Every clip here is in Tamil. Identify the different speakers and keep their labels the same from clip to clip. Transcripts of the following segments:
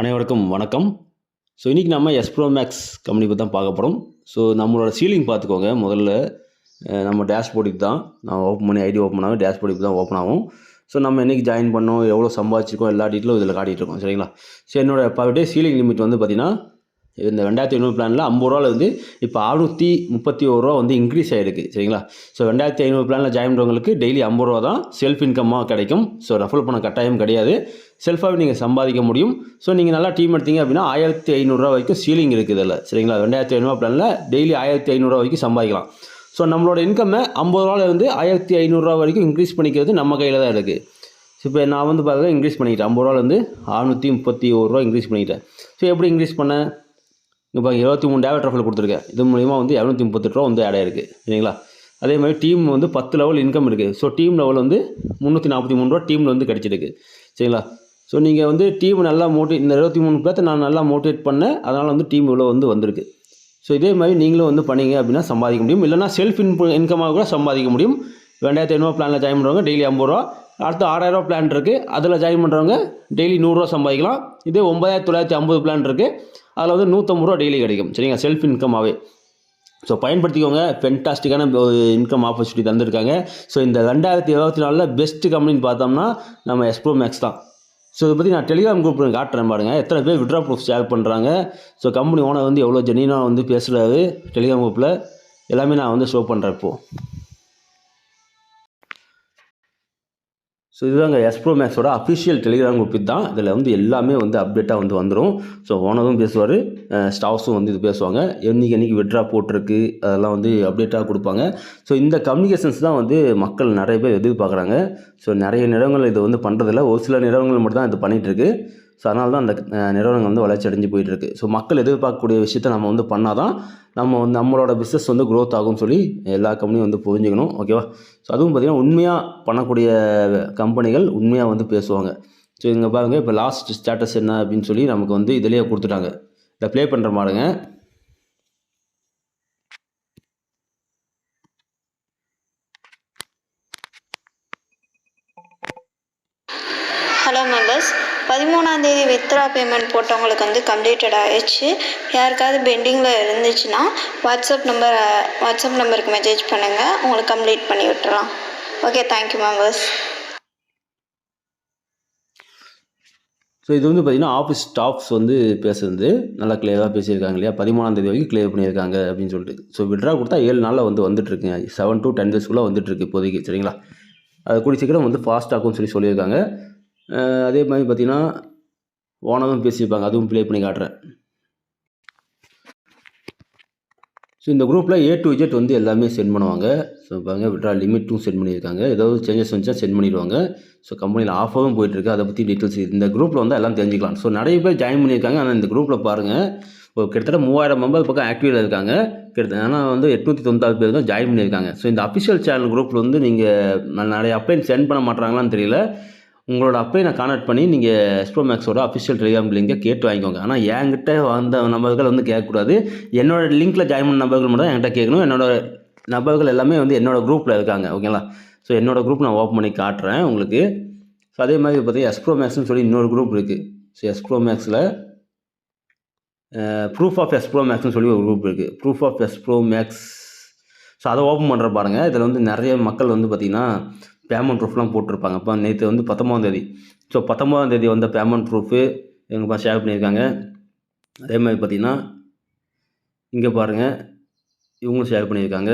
Speaker 1: அனைவருக்கும் வணக்கம். ஸோ இன்றைக்கி நம்ம எஸ்ப்ரோ மேக்ஸ் கம்பெனி பற்றி தான் பார்க்க போகிறோம் ஸோ நம்மளோட சீலிங் பார்த்துக்கோங்க. முதல்ல நம்ம டேஷ்போர்டுக்கு தான். நான் ஓப்பன் பண்ணி ஐடி ஓப்பன் ஆகும் டேஷ்போர்டுக்கு தான் ஓப்பன் ஆகும். ஸோ நம்ம என்றைக்கு ஜாயின் பண்ணோம் எவ்வளோ சம்பாதிச்சிருக்கோம் எல்லா டீட்டெயிலும் இதில் காட்டிகிட்டு இருக்கோம். சரிங்களா? ஸோ என்னோடய பர் டே சீலிங் லிமிட் வந்து பார்த்திங்கன்னா இந்த ரெண்டாயிரத்தி ஐநூறு பிளானில் ஐம்பது ரூபாவில் வந்து இப்போ அறுநூற்றி முப்பத்தி ஒரு ரூபா வந்து இன்க்ரீஸ் ஆகிருக்கு சரிங்களா? ஸோ ரெண்டாயிரத்தி ஐநூறு பிளானில் ஜாயின் பண்ணுறவங்களுக்கு டெய்லி ஐம்பது ரூபா தான் செல்ஃப் இன்கம்மாக கிடைக்கும். ஸோ ரெஃபர் பண்ண கட்டாயம் கிடையாது. செல்ஃபாகவே நீங்கள் சம்பாதிக்க முடியும். ஸோ நீங்கள் நல்லா டீம் எடுத்தீங்க அப்படின்னா ஆயிரத்தி ஐநூறுரூவா வரைக்கும் சீலிங் இருக்குது இல்லை சரிங்களா? ரெண்டாயிரத்தி ஐநூறுவா பிளானில் டெய்லி ஆயிரத்தி ஐநூறுரூவா வரைக்கும் சம்பாதிக்கலாம். ஸோ நம்மளோட இன்கம்மை ஐம்பது ரூபாலேருந்து ஆயிரத்தி ஐநூறுரூவா வரைக்கும் இன்க்ரீஸ் பண்ணிக்கிறது நம்ம கையில் தான் இருக்குது ஸோ இப்போ நான் வந்து பார்த்தா இன்க்ரீஸ் பண்ணிக்கிட்டேன். ஐம்பது ரூபாலேருந்து அறுநூற்றி முப்பத்தி ஒரு ரூபா இன்க்ரீஸ் பண்ணிக்கிட்டேன். ஸோ எப்படி இன்க்ரீஸ் பண்ணேன்? இப்போ இருபத்தி மூணு டேவட் ரஃபல் கொடுத்துருக்கேன். இது மூலிமா வந்து இரநூத்தி முப்பத்தெட்டு ரூபா வந்து ஆட் ஆயிருக்கு. சரிங்களா? அதே மாதிரி டீம் வந்து பத்து லெவல் இன்கம் இருக்குது ஸோ டீம் லெவல் வந்து முந்நூற்றி நாற்பத்தி மூணு ரூபா டீமில் வந்து கிடச்சிருக்கு. சரிங்களா? ஸோ நீங்கள் வந்து டீம் நல்லா மோட்டிவேட் இந்த இருபத்தி மூணு பேர்த்த நான் நல்லா மோட்டிவேட் பண்ணேன். அதனால் வந்து டீம் இவ்வளோ வந்து வந்திருக்கு. ஸோ இதே மாதிரி நீங்களும் வந்து பண்ணீங்க அப்படின்னா சம்பாதிக்க முடியும். இல்லைனா செல்ஃப் இன் இன்கமாக கூட சம்பாதிக்க முடியும். ரெண்டாயிரத்தி ஐநூறுவா பிளானில் ஜாயின் பண்ணுறவங்க டெய்லி ஐம்பது ரூபா. அடுத்து ஆறாயிரரூவா பிளான் இருக்குது அதில் ஜாயின் பண்ணுறவங்க டெய்லி நூறுரூவா சம்பாதிக்கலாம். இதே ஒம்பதாயிரத்தி தொள்ளாயிரத்தி ஐம்பது பிளான் இருக்குது அதில் வந்து நூற்றம்பது ரூபா டெய்லி கிடைக்கும். சரிங்களா? செல்ஃப் இன்கமாகவே ஸோ பயன்படுத்திக்கோங்க. ஃபென்டாஸ்டிக்கான ஒரு இன்கம் ஆப்பர்ச்சுனிட்டி தந்திருக்காங்க. ஸோ இந்த ரெண்டாயிரத்தி இருபத்தி நாலில் பெஸ்ட் கம்பெனின்னு பார்த்தோம்னா நம்ம எஸ்ப்ரோ மேக்ஸ் தான். ஸோ இதை பற்றி நான் டெலிகிராம் குரூப் காட்டுறேன் பாருங்க. எத்தனை பேர் விட்ரா ப்ரூஃப் ஷேர் பண்ணுறாங்க ஸோ கம்பெனி ஓனர் வந்து எவ்வளோ ஜெனினாக வந்து பேசுகிறாரு டெலிகிராம் குரூப்பில் எல்லாமே நான் வந்து ஷோ பண்ணுறேன் இப்போது ஸோ இதுதாங்க எஸ்ப்ரோ மேக்ஸோட அஃபிஷியல் டெலிகிராம் குரூப் தான். இதில் வந்து எல்லாமே வந்து அப்டேட்டாக வந்து வந்துடும் ஸோ ஓனரும் பேசுவார் ஸ்டாஃப்ஸும் வந்து இது பேசுவாங்க. என்றைக்கு என்றைக்கு விட்ரா போட்டிருக்கு அதெல்லாம் வந்து அப்டேட்டாக கொடுப்பாங்க. ஸோ இந்த கம்யூனிகேஷன்ஸ் தான் வந்து மக்கள் நிறைய பேர் எதிர்பார்க்குறாங்க. ஸோ நிறைய நிறுவனங்கள் இது வந்து பண்ணுறதில்ல ஒரு சில நிறுவனங்கள் மட்டும் தான் இது பண்ணிகிட்ருக்கு ஸோ அதனால தான் அந்த நிறுவனங்கள் வந்து வளர்ச்சி அடைஞ்சு போயிட்டுருக்கு. ஸோ மக்கள் எதிர்பார்க்கக்கூடிய விஷயத்தை நம்ம வந்து பண்ணால் தான் நம்ம வந்து நம்மளோட பிஸ்னஸ் வந்து க்ரோத் ஆகும்னு சொல்லி எல்லா கம்பெனியும் வந்து புரிஞ்சுக்கணும். ஓகேவா ஸோ அதுவும் பார்த்திங்கன்னா உண்மையாக பண்ணக்கூடிய கம்பெனிகள் உண்மையாக வந்து பேசுவாங்க. ஸோ இங்கே பாருங்கள் இப்போ லாஸ்ட் ஸ்டேட்டஸ் என்ன அப்படின்னு சொல்லி நமக்கு வந்து இதிலேயே கொடுத்துட்டாங்க. இதை ப்ளே பண்ணுற மாடுங்க.
Speaker 2: பதிமூணாந்தேதி பதிமூணாம் தேதி வித்ரா பேமெண்ட் போட்டவங்களுக்கு வந்து கம்ப்ளீட்டட் ஆயிடுச்சு. யாருக்காவது பெண்டிங்கில் இருந்துச்சுன்னா வாட்ஸ்அப் நம்பர் வாட்ஸ்அப் நம்பருக்கு மெசேஜ் பண்ணுங்கள் உங்களுக்கு கம்ப்ளீட் பண்ணி விட்டுறலாம். ஓகே தேங்க்யூ மெம்பர்ஸ்
Speaker 1: ஸோ இது வந்து பார்த்திங்கன்னா ஆஃபீஸ் ஸ்டாஃப்ஸ் வந்து பேசுறது. நல்லா கிளியராக பேசியிருக்காங்க இல்லையா? பதிமூணாந்தேதி வரைக்கும் கிளியர் பண்ணியிருக்காங்க அப்படின்னு சொல்லிட்டு. ஸோ விட்ரா கொடுத்தா ஏழு நாளில் வந்து வந்துட்டுருக்குங்க செவன் டு டென் டேஸ்க்குள்ளே வந்துட்டுருக்கு இப்போதைக்கு சரிங்களா? அது கூடிய சீக்கிரம் வந்து ஃபாஸ்ட் ஆகும்னு சொல்லி சொல்லியிருக்காங்க. அதே மாதிரி பார்த்திங்கன்னா ஓனரும் பேசியிருப்பாங்க. அதுவும் ப்ளே பண்ணி காட்டுறேன். ஸோ இந்த குரூப்பில் ஏ டு இஜெட் வந்து எல்லாமே சென்ட் பண்ணுவாங்க. ஸோ பாருங்க விட்ரா லிமிட்டும் சென்ட் பண்ணியிருக்காங்க. ஏதாவது சேஞ்சஸ் வந்துச்சா சென்ட் பண்ணிடுவாங்க. ஸோ கம்பெனியில் ஆஃபரும் போயிட்டுருக்கு அதை பற்றி டீட்டெயில்ஸ் இந்த குரூப்பில் வந்து எல்லாம் தெரிஞ்சுக்கலாம். ஸோ நிறைய பேர் ஜாயின் பண்ணியிருக்காங்க. ஆனால் இந்த குரூப்பில் பாருங்கள் ஒரு கிட்டத்தட்ட மூவாயிரம் மெம்பர் பக்கம் ஆக்டிவில் இருக்காங்க. கிட்டத்தட்ட ஆனால் வந்து எட்நூற்றி தொண்ணூத்தாறு பேர் தான் ஜாயின் பண்ணியிருக்காங்க. ஸோ இந்த அஃபிஷியல் சேனல் குரூப்பில் வந்து நீங்கள் நிறைய அப்ளைன் சென்ட் பண்ண மாட்டாங்களான்னு தெரியல. உங்களோட அப்பையை நான் கான்டாக்ட் பண்ணி நீங்கள் எஸ்ப்ரோ மேக்ஸோட அஃபிஷியல் டெலிகிராம் லிங்கை கேட்டு வாங்கிக்கோங்க. ஆனால் என்கிட்ட வந்த நபர்கள் வந்து கேட்கக்கூடாது. என்னோட லிங்க்கில் ஜாயின் பண்ண நபர்கள் மட்டும் தான் என்கிட்ட கேட்கணும். என்னோட நபர்கள் எல்லாமே வந்து என்னோட குரூப்பில் இருக்காங்க ஓகேங்களா? ஸோ என்னோட குரூப் நான் ஓப்பன் பண்ணி காட்டுறேன் உங்களுக்கு. ஸோ அதே மாதிரி பார்த்தீங்கன்னா எஸ்ப்ரோ மேக்ஸ்னு சொல்லி இன்னொரு குரூப் இருக்குது ஸோ எஸ்ப்ரோ மேக்ஸில் ப்ரூஃப் ஆஃப் எஸ்ப்ரோ மேக்ஸ்னு சொல்லி ஒரு குரூப் இருக்குது proof of Espro max so அதை ஓப்பன் பண்ணுற பாருங்கள் இதில் வந்து நிறைய மக்கள் வந்து பார்த்திங்கன்னா பேமெண்ட் ப்ரூஃப்லாம் போட்டிருப்பாங்க. இப்போ நேற்று வந்து பத்தொம்பதாந்தேதி ஸோ பத்தொம்பதாந்தேதி வந்த பேமெண்ட் ப்ரூஃபு எங்கள் ஷேர் பண்ணியிருக்காங்க. அதே மாதிரி பார்த்திங்கன்னா இங்கே பாருங்கள் இவங்களும் ஷேர் பண்ணியிருக்காங்க.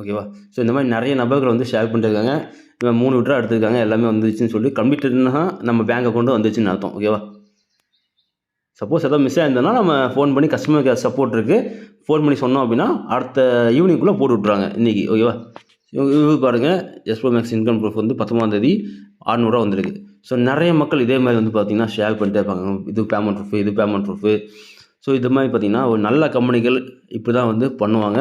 Speaker 1: ஓகேவா ஸோ இந்த மாதிரி நிறைய நபர்கள் வந்து ஷேர் பண்ணியிருக்காங்க இவன் மூணு விட்ரா எடுத்திருக்காங்க. எல்லாமே வந்துச்சுன்னு சொல்லி கம்ப்யூட்டர்னா நம்ம பேங்க் அக்கௌண்ட்டு வந்துச்சுன்னு அர்த்தம். ஓகேவா சப்போஸ் ஏதாவது மிஸ் ஆயிருந்ததுன்னா நம்ம ஃபோன் பண்ணி கஸ்டமர் கேர் சப்போர்ட் இருக்குது ஃபோன் பண்ணி சொன்னோம் அப்படின்னா அடுத்த ஈவினிங்குள்ளே போட்டு விட்ருவாங்க இன்றைக்கி ஓகேவா இது பாருங்கள் எஸ்போ மேக்ஸ் இன்கம் ப்ரூஃப் வந்து பத்தொம்பதாந்தேதி ஆறுநூறுவா வந்திருக்கு. ஸோ நிறைய மக்கள் இதே மாதிரி வந்து பார்த்திங்கன்னா ஷேர் பண்ணிட்டே இருப்பாங்க. இது பேமெண்ட் ப்ரூஃபு இது பேமெண்ட் ப்ரூஃபு ஸோ இது மாதிரி பார்த்திங்கன்னா ஒரு நல்ல கம்பெனிகள் இப்படி தான் வந்து பண்ணுவாங்க.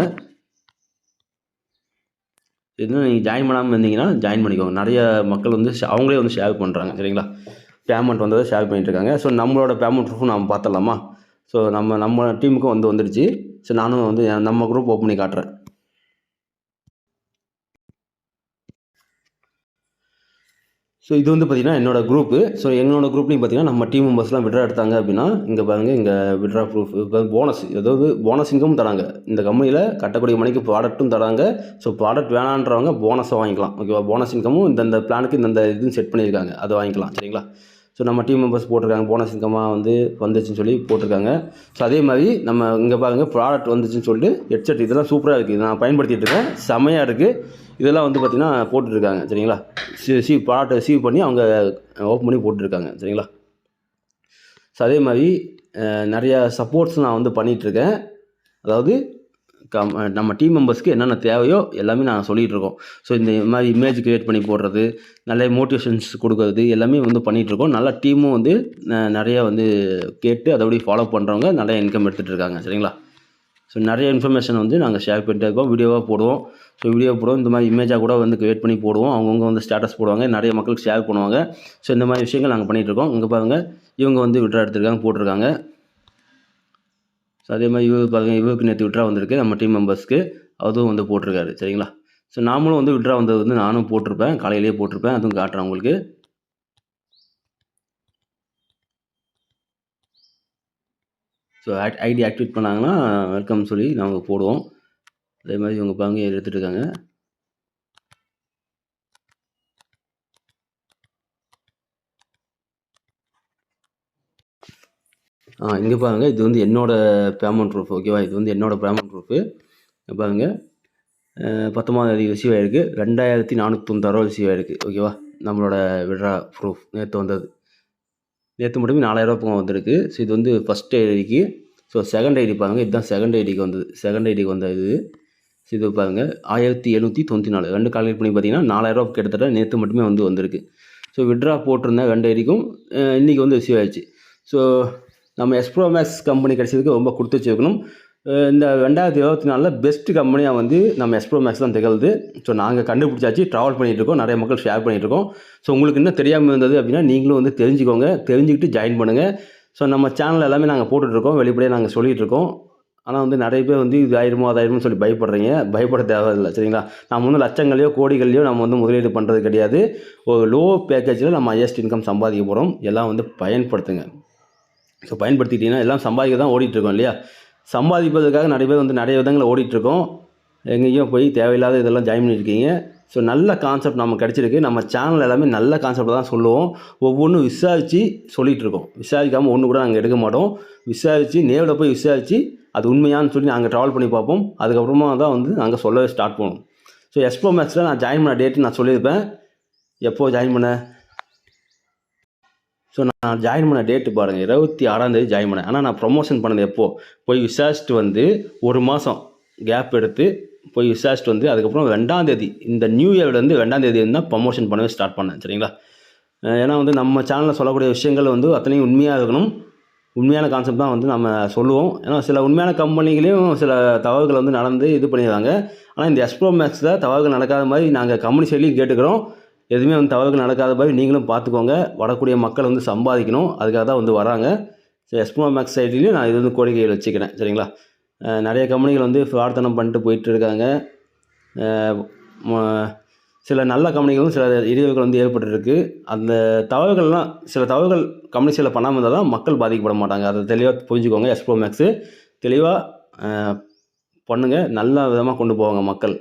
Speaker 1: இன்னும் நீங்கள் ஜாயின் பண்ணாமல் இருந்தீங்கன்னா ஜாயின் பண்ணிக்கோங்க. நிறைய மக்கள் வந்து ஷே- அவங்களே வந்து ஷேர் பண்ணுறாங்க சரிங்களா? பேமெண்ட் வந்ததை ஷேர் பண்ணிட்டுருக்காங்க ஸோ நம்மளோட பேமெண்ட் ப்ரூஃபும் நம்ம பார்த்துடலாமா? ஸோ நம்ம நம்ம டீமுக்கும் வந்து வந்துடுச்சு. ஸோ நானும் வந்து நம்ம குரூப் ஓப்பன் பண்ணி காட்டுறேன். ஸோ இது வந்து பார்த்திங்கன்னா என்னோடய குரூப்பு ஸோ என்னோட குரூப்லேயும் பார்த்தீங்கன்னா நம்ம டீம் மெம்பர்ஸ்லாம் விட்ரா எடுத்தாங்க அப்படின்னா இங்கே பாருங்கள் இங்கே விட்ரா ப்ரூஃப் இப்போ போனஸ் அதாவது போனஸ் இன்கம் தராங்க. இந்த கம்பெனியில் கட்டக்கூடிய மணிக்கு ப்ராடக்ட்டும் தராங்க. ஸோ ப்ராடக்ட் வேணான்றவங்க போனஸை வாங்கிக்கலாம். ஓகேவா போனஸ் இன்கமும் இந்தந்த பிளானுக்கு இந்தந்த இதுன்னு செட் பண்ணியிருக்காங்க. அதை வாங்கிக்கலாம். சரிங்களா? ஸோ நம்ம டீம் மெம்பர்ஸ் போட்டிருக்காங்க. போனஸ் இன்கமாக வந்து வந்துச்சுன்னு சொல்லி போட்டிருக்காங்க. ஸோ அதே மாதிரி நம்ம இங்கே பாருங்கள் ப்ராடக்ட் வந்துச்சுன்னு சொல்லிட்டு ஹெட்செட் இதெல்லாம் சூப்பராக இருக்குது நான் பயன்படுத்திகிட்டு இருக்கேன். செமையாக இருக்குது இதெல்லாம் வந்து பார்த்திங்கன்னா போட்டுருக்காங்க சரிங்களா? சீவ் சி ப்ராடக்ட் ரிசீவ் பண்ணி அவங்க ஓப்பன் பண்ணி போட்டுருக்காங்க சரிங்களா? ஸோ அதே மாதிரி நிறையா சப்போர்ட்ஸ் நான் வந்து பண்ணிகிட்ருக்கேன் அதாவது கம் நம்ம டீம் மெம்பர்ஸ்க்கு என்னென்ன தேவையோ எல்லாமே நான் சொல்லிகிட்டு இருக்கோம் ஸோ இந்த மாதிரி இமேஜ் க்ரியேட் பண்ணி போடுறது நல்ல மோட்டிவேஷன்ஸ் கொடுக்கறது எல்லாமே வந்து பண்ணிகிட்ருக்கோம் நல்லா நல்ல டீமும் வந்து நிறையா வந்து கேட்டு அதோடய ஃபாலோ பண்ணுறவங்க நிறைய இன்கம் எடுத்துகிட்டு இருக்காங்க சரிங்களா? ஸோ நிறைய இன்ஃபர்மேஷன் வந்து நாங்கள் ஷேர் பண்ணிட்டு இருக்கோம் வீடியோவாக போடுவோம். ஸோ வீடியோ போடுவோம். இந்த மாதிரி இமேஜாக கூட வந்து கிரியேட் பண்ணி போடுவோம். அவங்கவுங்க வந்து ஸ்டேட்டஸ் போடுவாங்க. நிறைய மக்களுக்கு ஷேர் பண்ணுவாங்க. ஸோ இந்த மாதிரி விஷயங்கள் நாங்கள் பண்ணிகிட்ருக்கோம் இங்கே பாருங்கள் இவங்க வந்து விட்ரா எடுத்துருக்காங்க போட்டிருக்காங்க. ஸோ அதே மாதிரி இவருக்கு பாருங்கள் இவருக்கு நேற்று விட்ரா வந்திருக்கு. நம்ம டீம் மெம்பர்ஸ்க்கு அதுவும் வந்து போட்டிருக்காரு. சரிங்களா? ஸோ நாமளும் வந்து விட்ரா வந்தது வந்து நானும் போட்டிருப்பேன். காலையிலேயே போட்டிருப்பேன். அதுவும் காட்டுறேன் உங்களுக்கு. ஸோ ஐடி ஆக்டிவேட் பண்ணாங்கன்னா வெல்கம் சொல்லி நாங்கள் போடுவோம். அதே மாதிரி இவங்க பாருங்க எடுத்துகிட்டு இருக்காங்க ஆ இங்கே பாருங்க இது வந்து என்னோட பேமெண்ட் ப்ரூஃப் ஓகேவா இது வந்து என்னோடய பேமெண்ட் ப்ரூஃபு பாருங்க. பத்தொம்பதாம் தேதி ரிசீவ் ஆகிருக்கு ரெண்டாயிரத்தி நானூற்றி தொண்ணூத்தாறுரூவா ரிசீவ் ஆகிருக்கு ஓகேவா நம்மளோட விட்ரா ப்ரூஃப் நேற்று வந்தது. நேற்று மட்டுமே நாலாயிரரூவா பக்கம் வந்திருக்கு. ஸோ இது வந்து ஃபஸ்ட் ஐடிக்கு ஸோ செகண்ட் ஐடி பாருங்கள் இதுதான் செகண்ட் ஐடிக்கு வந்தது. செகண்ட் ஐடிக்கு வந்த இது. இது பாருங்கள் ஆயிரத்தி எழுநூற்றி தொண்ணூற்றி நாலு ரெண்டு கால்குலேட் பண்ணி பார்த்தீங்கன்னா நாலாயிரரூவா கிட்டத்தட்ட நேற்று மட்டுமே வந்து வந்திருக்கு. ஸோ விட்ரா போட்டிருந்தேன் ரெண்டு ஐடிக்கும் இன்றைக்கி வந்து ரிசீவ் ஆயிடுச்சு. ஸோ நம்ம எஸ்ப்ரோ மேக்ஸ் கம்பெனி கிடைச்சதுக்கு ரொம்ப கொடுத்து வச்சுருக்கணும். இந்த ரெண்டாயிரத்தி இருபத்தி நாலில் பெஸ்ட் கம்பெனியாக வந்து நம்ம எஸ்ப்ரோ மேக்ஸ் தான் திகழ்து. ஸோ நாங்கள் கண்டுபிடிச்சாச்சு ட்ராவல் பண்ணிகிட்டு இருக்கோம் நிறைய மக்கள் ஷேர் பண்ணிகிட்ருக்கோம் ஸோ உங்களுக்கு இன்னும் தெரியாமல் இருந்தது அப்படின்னா நீங்களும் வந்து தெரிஞ்சுக்கோங்க தெரிஞ்சுக்கிட்டு ஜாயின் பண்ணுங்கள் ஸோ நம்ம சேனல் எல்லாமே நாங்கள் போட்டுட்ருக்கோம் வெளிப்படையாக நாங்கள் சொல்லிகிட்டு இருக்கோம். ஆனால் வந்து நிறைய பேர் வந்து இது ஆயிரமோ அதாயிரமோ சொல்லி பயப்படுறீங்க. பயப்பட தேவையில்லை சரிங்களா? நம்ம வந்து லட்சங்களையோ கோடிகளையோ நம்ம வந்து முதலீடு பண்ணுறது கிடையாது. ஒரு லோ பேக்கேஜில் நம்ம ஹையஸ்ட் இன்கம் சம்பாதிக்க போகிறோம் எல்லாம் வந்து பயன்படுத்துங்க. ஸோ பயன்படுத்திக்கிட்டீங்கன்னா எல்லாம் சம்பாதிக்க தான் ஓடிட்டுருக்கோம் இல்லையா? சம்பாதிப்பதற்காக நிறைய பேர் வந்து நிறைய விதங்களில் ஓடிட்டுருக்கோம். எங்கேயும் போய் தேவையில்லாத இதெல்லாம் ஜாயின் பண்ணியிருக்கீங்க. ஸோ நல்ல கான்செப்ட் நம்ம கிடச்சிருக்கு. நம்ம சேனல் எல்லாமே நல்ல கான்செப்ட் தான் சொல்லுவோம். ஒவ்வொன்றும் விசாரித்து சொல்லிகிட்டு இருக்கோம் விசாரிக்காமல் ஒன்று கூட நாங்கள் எடுக்க மாட்டோம். விசாரித்து நேரில் போய் விசாரித்து அது உண்மையான்னு சொல்லி நாங்கள் ட்ராவல் பண்ணி பார்ப்போம். அதுக்கப்புறமா தான் வந்து நாங்கள் சொல்லவே ஸ்டார்ட் பண்ணுவோம் ஸோ எஸ்ப்ரோ மேக்ஸில் நான் ஜாயின் பண்ண டேட்டு நான் சொல்லியிருப்பேன். எப்போ ஜாயின் பண்ண? ஸோ நான் ஜாயின் பண்ண டேட்டு பாருங்கள் இருபத்தி ஆறாந்தேதி ஜாயின் பண்ணேன். ஆனால் நான் ப்ரொமோஷன் பண்ணது எப்போது போய் விசாரிச்சுட்டு வந்து ஒரு மாதம் கேப் எடுத்து போய் விசாரிச்சுட்டு வந்து அதுக்கப்புறம் ரெண்டாம் தேதி இந்த நியூ இயர்லேருந்து ரெண்டாம் தேதி தான் ப்ரொமோஷன் பண்ணவே ஸ்டார்ட் பண்ணேன். சரிங்களா? ஏன்னா வந்து நம்ம சேனலில் சொல்லக்கூடிய விஷயங்கள் வந்து அத்தனையும் உண்மையாக இருக்கணும். உண்மையான கான்செப்ட் தான் வந்து நம்ம சொல்லுவோம். ஏன்னா சில உண்மையான கம்பெனிகளையும் சில தவறுகள் வந்து நடந்து இது பண்ணிடுறாங்க. ஆனால் இந்த எஸ்ப்ரோ மேக்ஸில் தவறுகள் நடக்காத மாதிரி நாங்கள் கம்பெனி சைட்லையும் கேட்டுக்கிறோம். எதுவுமே வந்து தவறுகள் நடக்காத மாதிரி நீங்களும் பார்த்துக்கோங்க. வரக்கூடிய மக்கள் வந்து சம்பாதிக்கணும். அதுக்காக தான் வந்து வராங்க. சரி எஸ்ப்ரோ மேக்ஸ் சைட்லேயும் நான் இது வந்து கோரிக்கைகள் வச்சுக்கிறேன். சரிங்களா? நிறைய கம்பெனிகள் வந்து பிரார்த்தனை பண்ணிட்டு போயிட்டு இருக்காங்க. சில நல்ல கம்பெனிகளும் சில இடையூறுகள் வந்து ஏற்பட்டுருக்கு. அந்த தவறுகள்லாம் சில தவறுகள் கம்பெனி சில பண்ணாமல் இருந்தால் தான் மக்கள் பாதிக்கப்பட மாட்டாங்க. அதை தெளிவாக புரிஞ்சுக்கோங்க எஸ்ப்ரோ மேக்ஸு தெளிவாக பண்ணுங்கள் நல்ல விதமாக கொண்டு போவாங்க மக்கள்.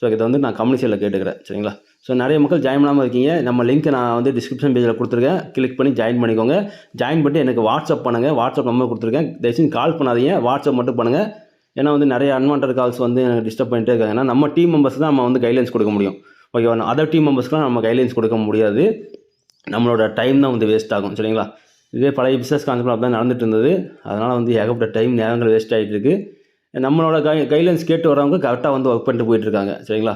Speaker 1: ஸோ இதை வந்து நான் கம்பெனி சைடில் கேட்டுக்கிறேன். சரிங்களா? ஸோ நிறைய மக்கள் ஜாயின் பண்ணாமல் இருக்கீங்க. நம்ம லிங்க் நான் வந்து டிஸ்கிரிப்ஷன் பேஜில் கொடுத்துருக்கேன். கிளிக் பண்ணி ஜாயின் பண்ணிக்கோங்க. ஜாயின் பண்ணிட்டு எனக்கு வாட்ஸ்அப் பண்ணுங்கள் வாட்ஸ்அப் நம்பர் கொடுத்துருக்கேன். தயவுசெய்து கால் பண்ணாதீங்க. வாட்ஸ்அப் மட்டும் பண்ணுங்கள் ஏன்னா வந்து நிறைய அன்வான்ட் கால்ஸ் வந்து எனக்கு டிஸ்டர்ப் பண்ணிட்டே இருக்காங்க. ஏன்னா நம்ம டீம் மெம்பர்ஸ் தான் நம்ம வந்து கைட்லைன்ஸ் கொடுக்க முடியும். ஓகேவா அதர் டீம் மெம்பர்ஸ்க்குலாம் நம்ம கைட்லைன்ஸ் கொடுக்க முடியாது. நம்மளோட டைம் தான் வந்து வேஸ்ட் ஆகும் சரிங்களா? இதே பழைய பிஸ்னஸ் கான்செப்ட் அப்படி தான் நடந்துட்டு இருந்தது. அதனால் வந்து ஏகப்பட்ட டைம் நேரங்கள் வேஸ்ட் ஆகிட்டு இருக்குது நம்மளோட கை கைட்லைன்ஸ் கேட்டு வரவங்க கரெக்டாக வந்து ஒர்க் பண்ணிட்டு போயிட்டுருக்காங்க சரிங்களா?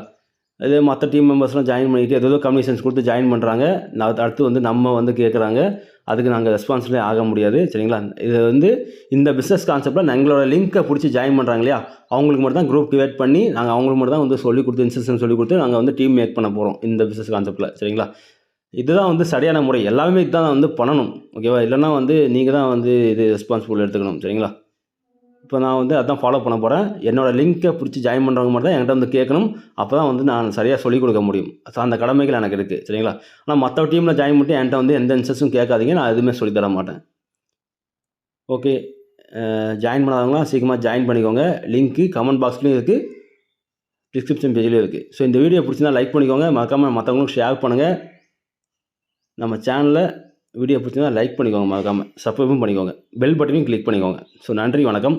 Speaker 1: இதே மற்ற டீம் மெம்பர்ஸ்லாம் ஜாயின் பண்ணிட்டு ஏதோ கமிஷன்ஸ் கொடுத்து ஜாயின் பண்ணுறாங்க அடுத்து வந்து நம்ம வந்து கேட்குறாங்க அதுக்கு நாங்கள் ரெஸ்பான்சிபிளே ஆக முடியாது. சரிங்களா? இது வந்து இந்த பிஸ்னஸ் கான்செப்டில் எங்களோட லிங்க்கை பிடிச்சி ஜாயின் பண்ணுறாங்க இல்லையா? அவங்களுக்கு மட்டும் தான் குரூப் கிரியேட் பண்ணி நாங்கள் அவங்களுக்கு மட்டும் தான் வந்து சொல்லி கொடுத்து இன்ஸ்ட்ரக்ஷன் சொல்லி கொடுத்து நாங்கள் வந்து டீம் மேக் பண்ண போகிறோம் இந்த பிஸ்னஸ் கான்செப்ட்டில் சரிங்களா? இதுதான் வந்து சரியான முறை. எல்லாமே இதுதான் வந்து பண்ணணும். ஓகேவா இல்லைன்னா வந்து நீங்கள் தான் வந்து இது ரெஸ்பான்சிபிள் எடுத்துக்கணும். சரிங்களா? இப்போ நான் வந்து அதான் ஃபாலோ பண்ண போகிறேன் என்னோடய லிங்க்கை பிடிச்சி ஜாயின் பண்ணுறவங்க மட்டும் தான் என்கிட்ட வந்து கேட்கணும். அப்போ தான் வந்து நான் சரியாக சொல்லிக் கொடுக்க முடியும். ஸோ அந்த கடமைகள் எனக்கு இருக்குது சரிங்களா? ஆனால் மற்ற டீமில் ஜாயின் பண்ணிட்டு என்கிட்ட வந்து எந்த இன்ஸ்ட்ரக்ஷனும் கேட்காதீங்க. நான் எதுவுமே சொல்லித் தர மாட்டேன். ஓகே ஜாயின் பண்ணாதவங்களாம் சீக்கிரமாக ஜாயின் பண்ணிக்கோங்க. லிங்க்கு கமெண்ட் பாக்ஸ்லேயும் இருக்குது டிஸ்கிரிப்ஷன் பேஜ்லேயும் இருக்குது ஸோ இந்த வீடியோ பிடிச்சிருந்தா லைக் பண்ணிக்கோங்க. மறக்காமல் மற்றவங்களுக்கு ஷேர் பண்ணுங்கள் நம்ம சேனலில் வீடியோ பிடிச்சிருந்தா லைக் பண்ணிக்கோங்க. மறக்காமல் சப்ஸ்கிரைபும் பண்ணிக்கோங்க. பெல் பட்டனையும் கிளிக் பண்ணிக்கோங்க. ஸோ நன்றி வணக்கம்.